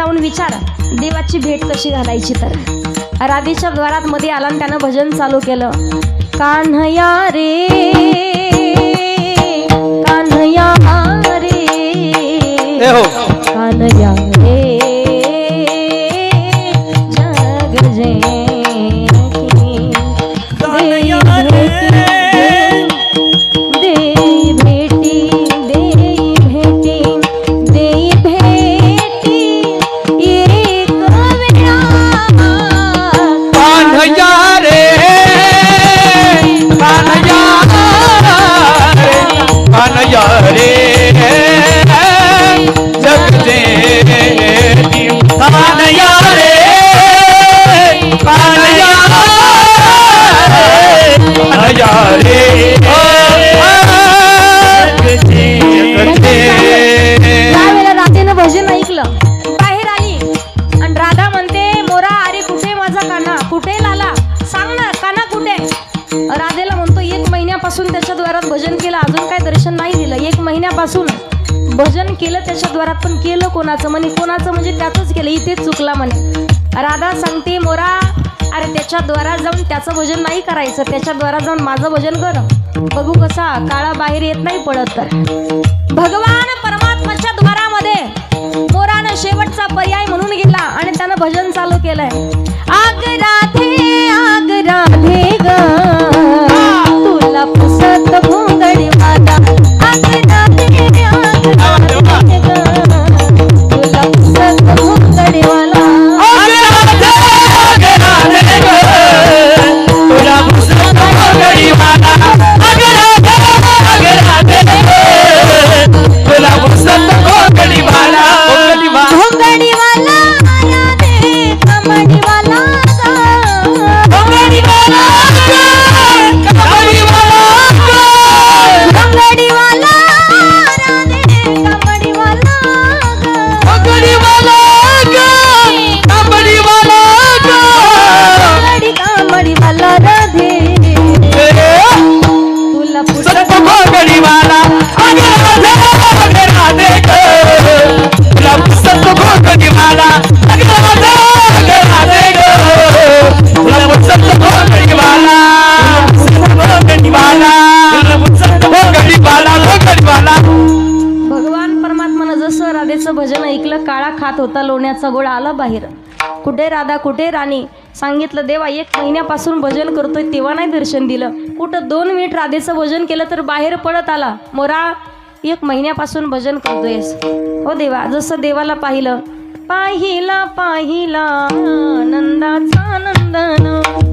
जाऊन विचार. देवाची भेट कशी घालायची तर? राधेच्या द्वारात मध्ये आला आणि त्यानं भजन चालू केलं. कान्हया रे कान्हया रे. हो. कानया रे. कान्हया त्यावेळेला राधेनं भजन ऐकलं. बाहेर आली. आणि राधा म्हणते मोरा अरे कुठे माझा काना कुठे लाला? सांग ना काना कुठे? राधेला म्हणतो एक महिन्यापासून त्याच्या द्वारात भजन केलं. अजून काय दर्शन नाही दिलं. एक महिन्यापासून भजन केलं त्याच्या द्वारात पण केलं कोणाचं? म्हणे कोणाचं? म्हणजे त्याचंच केलं. इथेच चुकला म्हणे. राधा सांगते मोरा अरे त्याच्या द्वारा जाऊन त्याचं भजन नाही करायचं. त्याच्या द्वारा जाऊन माझं भजन कर. बघू कसा काळा बाहेर येत नाही पडत तर. भगवान परमात्माच्या द्वारामध्ये मोरानं शेवटचा पर्याय म्हणून गेला आणि त्यानं भजन चालू केलंय. ऐकलं काळा खात होता लोण्याचा गोळ आला बाहेर. कुठे राधा कुठे राणी? सांगितलं देवा एक महिन्यापासून भजन करतोय तेव्हा नाही दर्शन दिलं. कुठं दोन मिनिट राधेचं भजन केलं तर बाहेर पडत आला. मोरा एक महिन्यापासून भजन करतोयस. हो देवा जसं देवाला पाहिलं. पाहिला पाहिला नंदाचा नंदन.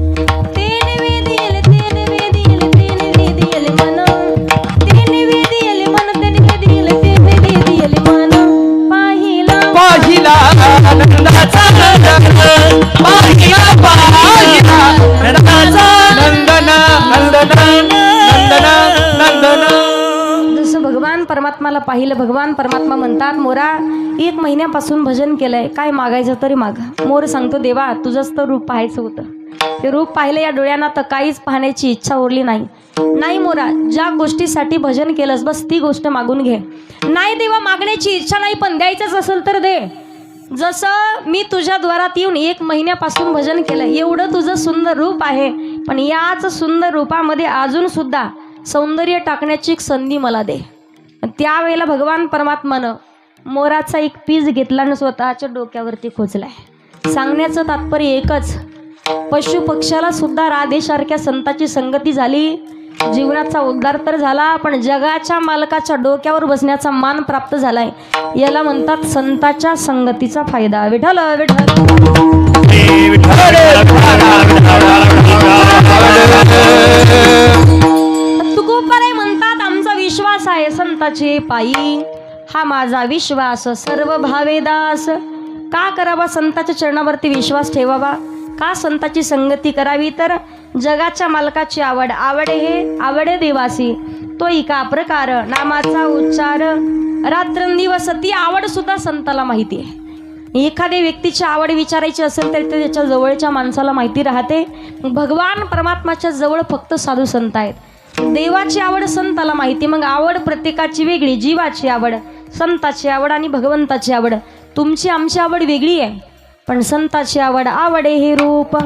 जसं भगवान परमात्माला पाहिलं भगवान परमात्मा म्हणतात मोरा एक महिन्यापासून भजन केलंय काय मागायचं तरी मागा. मोर सांगतो देवा तुझंच तर रूप पाहायचं होतं. ते रूप पाहिलं या डोळ्यांना तर काहीच पाहण्याची इच्छा उरली नाही. नाही मोरा ज्या गोष्टीसाठी भजन केलंस बस ती गोष्ट मागून घे. नाही देवा मागण्याची इच्छा नाही पण द्यायचंच असेल तर दे. जसं मी तुझ्या द्वारात येऊन एक महिन्यापासून भजन केलं एवढं तुझं सुंदर रूप आहे. पण याच सुंदर रूपामध्ये अजून सुद्धा सौंदर्य टाकण्याची एक संधी मला दे. त्यावेळेला भगवान परमात्मानं मोराचा एक पीस घेतला आणि स्वतःच्या डोक्यावरती खोचलाय. सांगण्याचं तात्पर्य एकच पशु सुद्धा राधेसारख्या संताची संगती झाली जीवनाचा उद्धार तर झाला पण जगाच्या मालकाच्या डोक्यावर बसण्याचा मान प्राप्त झालाय. याला म्हणतात संताच्या संगतीचा फायदा. विठल विठल तुकोबाराय म्हणतात आमचा विश्वास आहे संताचे पायी. हा माझा विश्वास सर्व भावेदास का करावा संताच्या चरणावरती विश्वास ठेवावा? का संताची संगती करावी तर जगाच्या मालकाची आवड. आवड हे आवडे देवासी. तो एका प्रकार? नामाचा उच्चार. रात्रंदिवस ती आवड सुद्धा संताला माहिती आहे. एखाद्या व्यक्तीची आवड विचारायची असेल तर ते त्याच्या जवळच्या माणसाला माहिती राहते. भगवान परमात्माच्या जवळ फक्त साधू संत आहेत. देवाची आवड संताला माहिती. मग आवड प्रत्येकाची वेगळी. जीवाची आवड संताची आवड आणि भगवंताची आवड. तुमची आमची आवड वेगळी आहे. पण संताची आवड आवडे हे रूप.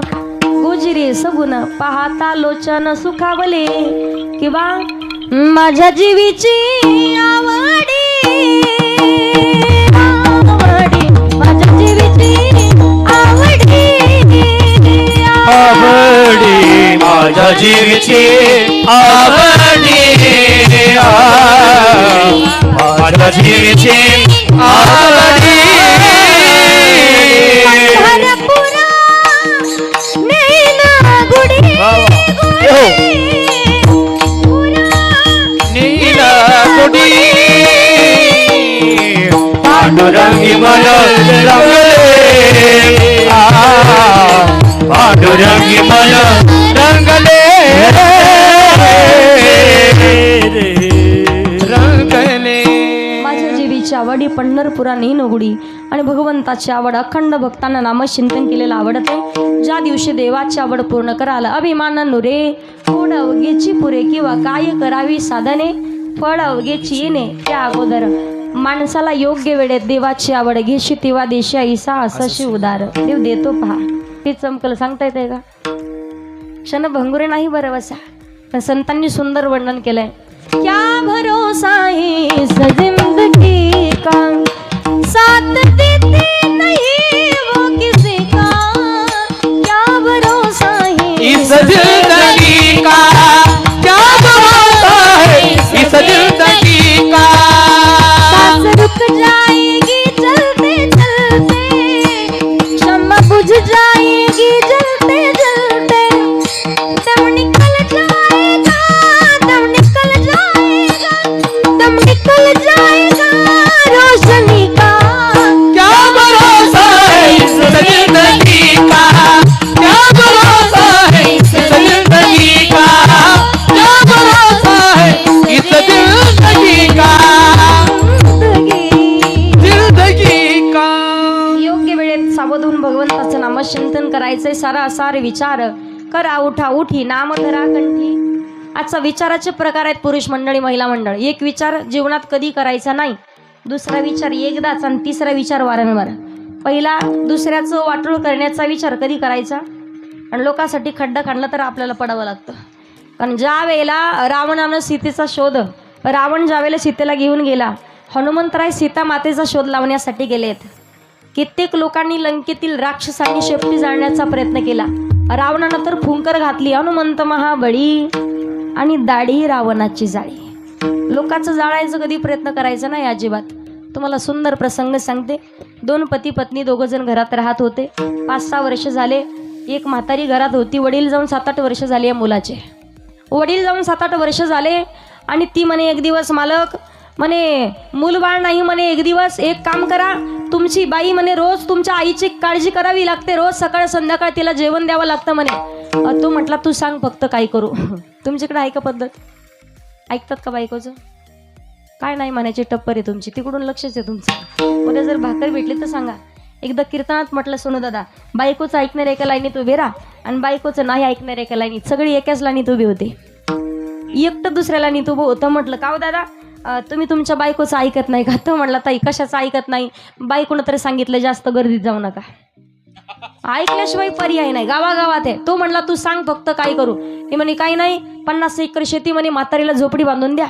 गुजरी सगुण पाहता लोचन सुखावले. किंवा माझ्या जीवीची आवडी. आवडी माझ्या जीवीची आवडी. आवडी माझ्या जीवीची आवडी. आ, माझ्या जीवीची आवडी. पांडुरंगी मन रंगले. पांडुरंगी मन रंगले. माझ्या जीवीची आवडी पंढरपुरा नेन आणि भगवंताची आवड अखंड भक्तांना नामचिंतन केलेलं आवडते ज्या दिवशी देवाची आवड पूर्ण कराल अभिमान नुरे. फोड अवघेची पुरे किंवा काय करावी साधने? फळ अवघेची येणे त्या अगोदर. माणसाला योग्य वेळेत देवाची आवड घेशी तेव्हा देशी ऐसा असशी उदार. देव देतो पहा. ते चमकल. सांगता येते का? क्षण भंगुरे नाही बरं बसा पण संतांनी सुंदर वर्णन केलंय. क्या भरोसा है का? साथ देते नहीं वो किसी का। क्या भरोसा है पकड़ा करायचे सरासार सारा विचार करा उठा उठी नाम धरा कंठी. आजचा विचाराचे प्रकार आहेत पुरुष मंडळी महिला मंडळ. एक विचार जीवनात कधी करायचा नाही दुसरा विचार एकदाच आणि तिसरा विचार वारंवार. पहिला दुसऱ्याचं वाटोळ करण्याचा विचार कधी करायचा? आणि लोकांसाठी खड्डा काढला तर आपल्याला पडावं लागतं. कारण ज्या वेळेला रावणानं सीतेचा शोध रावण ज्या वेळेला सीतेला घेऊन गेला हनुमंतराय सीता मातेचा शोध लावण्यासाठी गेलेत. कित्येक लोकांनी लंकेतील राक्षसांनी शेपटी जाळण्याचा प्रयत्न केला. रावणानं तर फुंकर घातली हनुमंत महाबळी आणि दाढी रावणाची जाळी. लोकांचं जाळायचं कधी प्रयत्न करायचा नाही अजिबात. तुम्हाला सुंदर प्रसंग सांगते. दोन पती पत्नी दोघं जण घरात राहत होते. पाच सहा वर्ष झाले. एक म्हातारी घरात होती. वडील जाऊन सात आठ वर्ष झाली या मुलाचे. वडील जाऊन सात आठ वर्ष झाले आणि ती म्हणे एक दिवस मालक म्हणे मूलबाळ नाही म्हणे एक दिवस एक काम करा. तुमची बाई म्हणे रोज तुमच्या आईची काळजी करावी लागते रोज सकाळ संध्याकाळ तिला जेवण द्यावं लागतं म्हणे. तू तो म्हटला तू सांग फक्त काय करू. तुमच्याकडे आहे का पद्धत? ऐकतात का बायकोचं? काय नाही म्हणायची टप्पर आहे तुमची. तिकडून लक्षच आहे तुमचं. उद्या जर भाकर भेटली तर सांगा. एकदा कीर्तनात म्हटलं सोनू दादा बायकोचं ऐकणार एका लाईनीत उभे राहा आणि बायकोचं नाही ऐकणार एका लाईनीत. सगळी एकाच लाईनीत उभी होते. एकटं दुसऱ्याला लाईनीत उभं होतं म्हटलं. का हो दादा? तुम्ही तुमच्या बायकोचं ऐकत नाही का? तो म्हटलं ताई कशाचं ऐकत नाही? बायकोनं तरी सांगितलं जास्त गर्दीत जाऊ नका. ऐकल्याशिवाय पर्याय नाही. गावागावात आहे. तो म्हणला तू सांग फक्त काय करू. ती म्हणे काही नाही. पन्नास एकर शेती म्हणे म्हातारीला झोपडी बांधून द्या.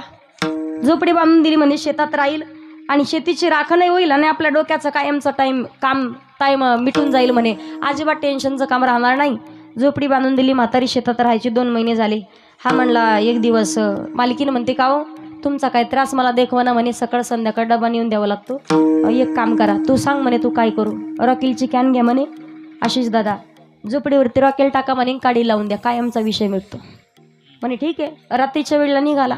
झोपडी बांधून दिली म्हणजे शेतात राहील आणि शेतीची राखणही होईल आणि आपल्या डोक्याचं कायमचं टाईम काम टाईम मिटून जाईल म्हणे. अजिबात टेन्शनचं काम राहणार नाही. झोपडी बांधून दिली म्हातारी शेतात राहायची दोन महिने झाले. हा म्हणला एक दिवस मालकीनं म्हणते का हो? तुमचा काय त्रास मला देखवाना म्हणे सकाळ संध्याकाळ डबा नेऊन द्यावा लागतो. एक काम करा तू सांग म्हणे तू काय करू? रॉकेलची कॅन घ्या म्हणे. आशिष दादा झोपडीवरती रॉकेल टाका म्हणे काडी लावून द्या कायमचा विषय मिळतो म्हणे ठीक आहे रात्रीच्या वेळेला निघाला.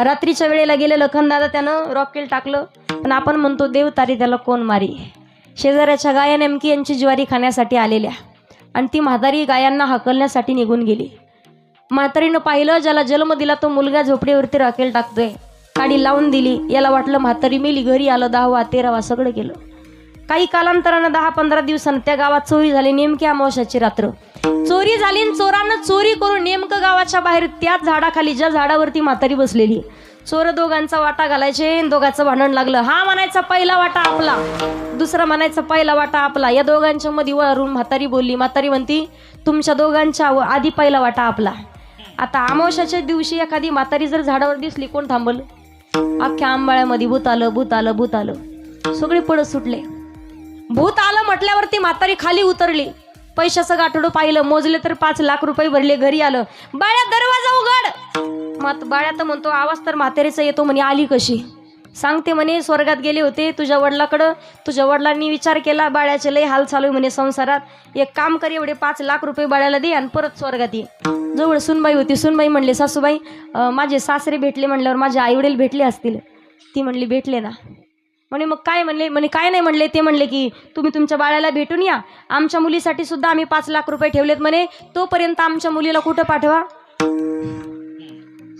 रात्रीच्या वेळेला गेले लखनदादा त्यानं रॉकेल टाकलं. पण आपण म्हणतो देव तारी त्याला कोण मारी? शेजाऱ्याच्या गाया नेमकी यांची ज्वारी खाण्यासाठी आलेल्या. आणि ती म्हातारी गायांना हाकलण्यासाठी निघून गेली. म्हातारीनं पाहिलं ज्याला जन्म दिला तो मुलगा झोपडीवरती राखेल टाकतोय. काडी लावून दिली याला वाटलं म्हातारी मेली घरी आलं दहावा तेरावा सगळं केलं. काही कालांतरानं दहा पंधरा दिवसानं त्या गावात चोरी झाली नेमकी अमावश्याची रात्र. चोरी झाली आणि चोरानं चोरी करून नेमकं गावाच्या बाहेर त्याच झाडाखाली ज्या झाडावरती म्हातारी बसलेली. चोर दोघांचा वाटा घालायचे दोघांचं भांडण लागलं. हा म्हणायचा पहिला वाटा आपला. दुसरा म्हणायचा पहिला वाटा आपला. या दोघांच्या मध्ये वरून म्हातारी बोलली म्हातारी म्हणती तुमच्या दोघांच्या व- आधी पहिला वाटा आपला. आता अमावश्याच्या दिवशी एखादी म्हातारी जर झाडावर दिसली कोण थांबल? अख्ख्या आंबाळ्यामध्ये भूत आलं भूत आलं भूत आलं. सगळे पडत सुटले. भूत आलं म्हटल्यावरती म्हातारी खाली उतरली. पैशाचं गाठोडं पाहिलं मोजले तर पाच लाख रुपये भरले घरी आलं. बाळ्या दरवाजा उघड! मग बाळ्या तर म्हणतो आवाज तर म्हातारीचा येतो म्हणे आली कशी? सांगते म्हणे स्वर्गात गेले होते तुझ्या वडिलाकडं. तुझ्या वडिलांनी विचार केला बाळ्याचे लय हाल चालू आहे म्हणे संसारात. एक काम कर एवढे पाच लाख रुपये बाळ्याला दे आणि परत स्वर्गात ये. जवळ सुनबाई होती. सुनबाई म्हणले सासूबाई माझे सासरे भेटले म्हणल्यावर माझे आईवडील भेटले असतील. ती म्हणली भेटले ना. म्हणे मग काय म्हणले? म्हणे काय नाही म्हणले. ते म्हणले की तुम्ही तुमच्या बाळाला भेटून या. आमच्या मुलीसाठी सुद्धा आम्ही पाच लाख रुपये ठेवलेत म्हणे. तोपर्यंत आमच्या मुलीला कुठं पाठवा?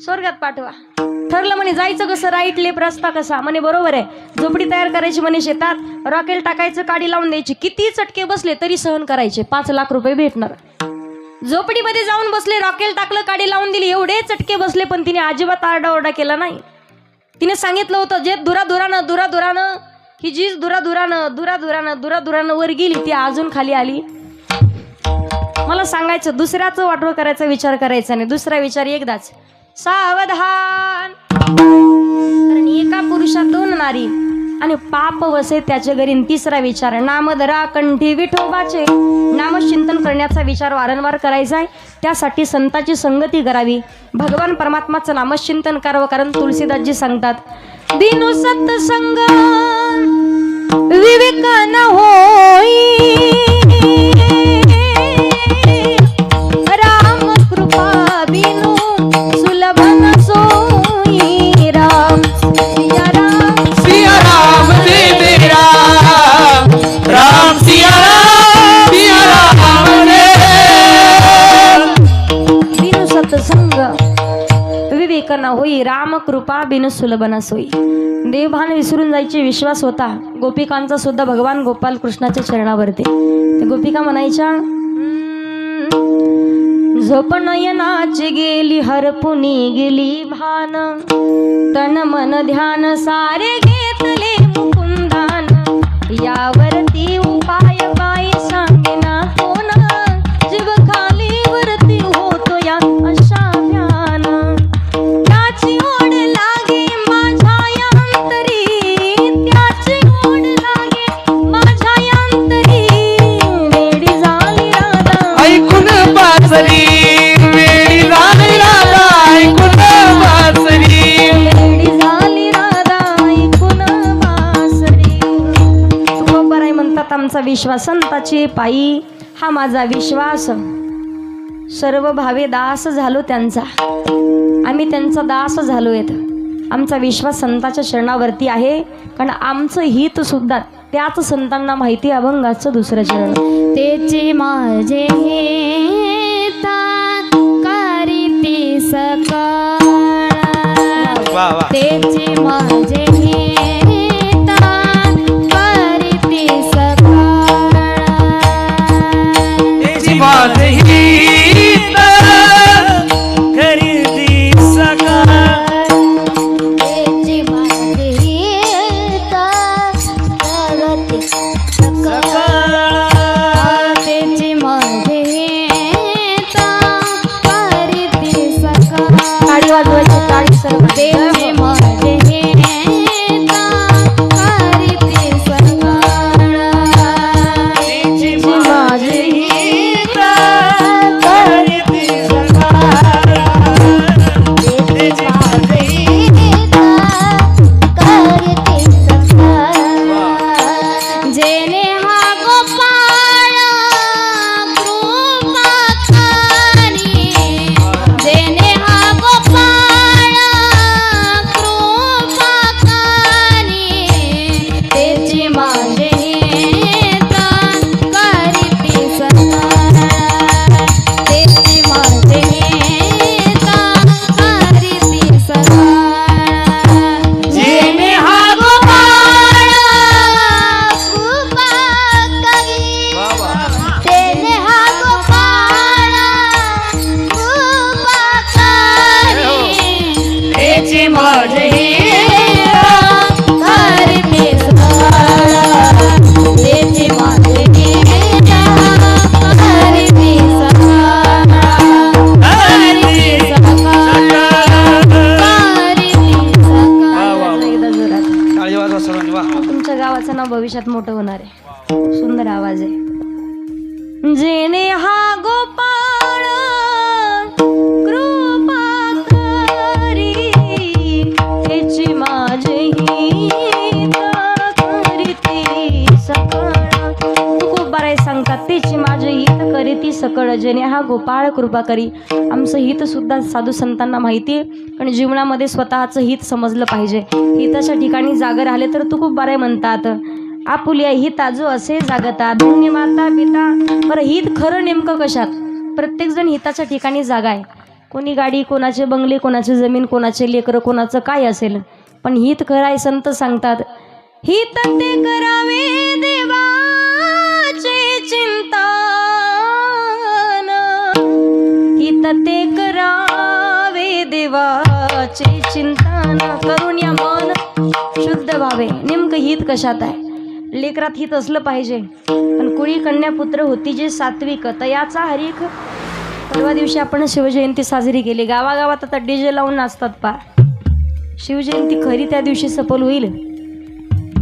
स्वर्गात पाठवा. ठरलं म्हणे जायचं कसं राईट लेप रस्ता कसा? म्हणे बरोबर आहे. झोपडी तयार करायची म्हणे शेतात. रॉकेल टाकायचं काडी लावून द्यायची. किती चटके बसले तरी सहन करायचे. पाच लाख रुपये भेटणार. झोपडीमध्ये जाऊन बसले रॉकेल टाकलं काडी लावून दिली. एवढे चटके बसले पण तिने अजिबात आरडाओरडा केला नाही. तिने सांगितलं होतं जे दुराधुरानं दुराधुरानं ही जी दुराधुरानं दुराधुरानं दुराधुरानं वर गेली ती अजून खाली आली. मला सांगायचं दुसऱ्याचं वाटोळ करायचा विचार करायचा नाही. दुसरा विचार एकदाच. सावधान. कारण एका पुरुषात दोन नारी आणि पाप वसे त्याच्या घरी तिसरा विचार. नामधरा कंठी विठोबाचे. नामचिंतन करण्याचा विचार वारंवार करायचा आहे. त्यासाठी संताची संगती करावी. भगवान परमात्माचं नामचिंतन करावं कारण तुलसीदासजी सांगतात दिनो सत्संग विवेक न होई होई राम कृपा बिन सुलभ सोई देवभान विसरून जायचे विश्वास होता. गोपिकांचा सुद्धा भगवान गोपाल कृष्णाच्या चरणावरती गोपिका म्हणायच्या "हम्म, झोप नयनाची गेली हरपुनी गेली भान. तन मन ध्यान सारे घेतले मुकुंदान. यावर म्हणतात आमचा विश्वास संताची पायी हा माझा विश्वास. सर्व भावे दास झालो त्यांचा. आम्ही त्यांचा दास झालो आहेत आमचा विश्वास संताच्या शरणावरती आहे. कारण आमचं हित सुद्धा त्याच संतांना माहिती अभंगाचं दुसरं चरण. तेचे माझे हेता करीती सकाळ. तेचे माझे हेता सकळ जेणे हा गोपाळ कृपा करी. आमचं हितसुद्धा साधू संतांना माहिती आहे पण जीवनामध्ये स्वतःचं हित समजलं पाहिजे. हिताच्या ठिकाणी जागर राहिले तर तू खूप बरे म्हणतात. आपुल्या हित असे जागता. धन्य माता पिता बरं हित खरं नेमकं कशात? प्रत्येकजण हिताच्या ठिकाणी जागा आहे कोणी गाडी कोणाचे बंगले कोणाची जमीन कोणाचे लेकरं कोणाचं काय असेल? पण हित कराय संत सांगतात हित ते करावे देवाचे चिंता. हित ते करावे देवाचे चिंतन करून या मन शुद्ध व्हावे. नेमकं हित कशात आहे? लेकरात हित असलं पाहिजे. पण कुळी कन्या पुत्र होती जे सात्विक तयाचा हरिक परवा दिवशी आपण शिवजयंती साजरी केली. गावागावात आता डीजे लावून नाचतात पा. शिवजयंती खरी त्या दिवशी सफल होईल.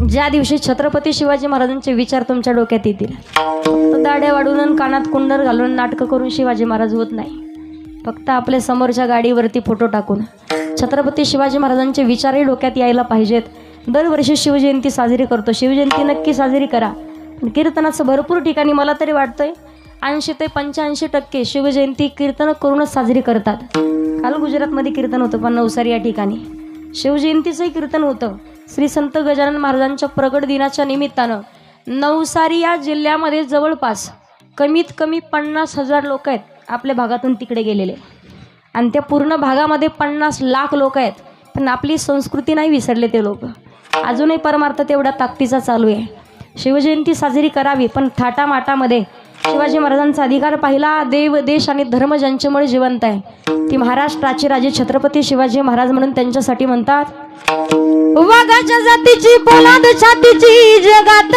ज्या दिवशी छत्रपती शिवाजी महाराजांचे विचार तुमच्या डोक्यात येतील. तर दाड्या वाढून कानात कुंडर घालून नाटकं करून शिवाजी महाराज होत नाही. फक्त आपल्या समोरच्या गाडीवरती फोटो टाकून. छत्रपती शिवाजी महाराजांचे विचारही डोक्यात यायला पाहिजेत. दरवर्षी शिवजयंती साजरी करतो. शिवजयंती नक्की साजरी करा. कीर्तनाचं भरपूर ठिकाणी मला तरी वाटतंय. ऐंशी ते पंच्याऐंशी टक्के शिवजयंती कीर्तन करूनच साजरी करतात. काल गुजरातमध्ये कीर्तन होतं पण नवसारी या ठिकाणी. शिवजयंतीचंही कीर्तन होतं. श्री संत गजानन महाराजांच्या प्रगट दिनाच्या निमित्तानं नवसारी या जिल्ह्यामध्ये जवळपास कमीत कमी पन्नास हजार लोक आहेत. आपल्या भागातून तिकडे गेलेले. आणि त्या पूर्ण भागामध्ये पन्नास लाख लोक आहेत. पण आपली संस्कृती नाही विसरले ते लोक. अजूनही परमार्थ तेवढा ताकदीचा चालू आहे. शिवजयंती साजरी करावी पण थाटामाटामध्ये शिवाजी महाराजांचा अधिकार पाहिला. देव देश आणि धर्म ज्यांच्यामुळे जिवंत आहे ती महाराष्ट्राचे राजे छत्रपती शिवाजी महाराज म्हणून त्यांच्यासाठी म्हणतात वाघाच्या जातीची पोलाद छातीची जगात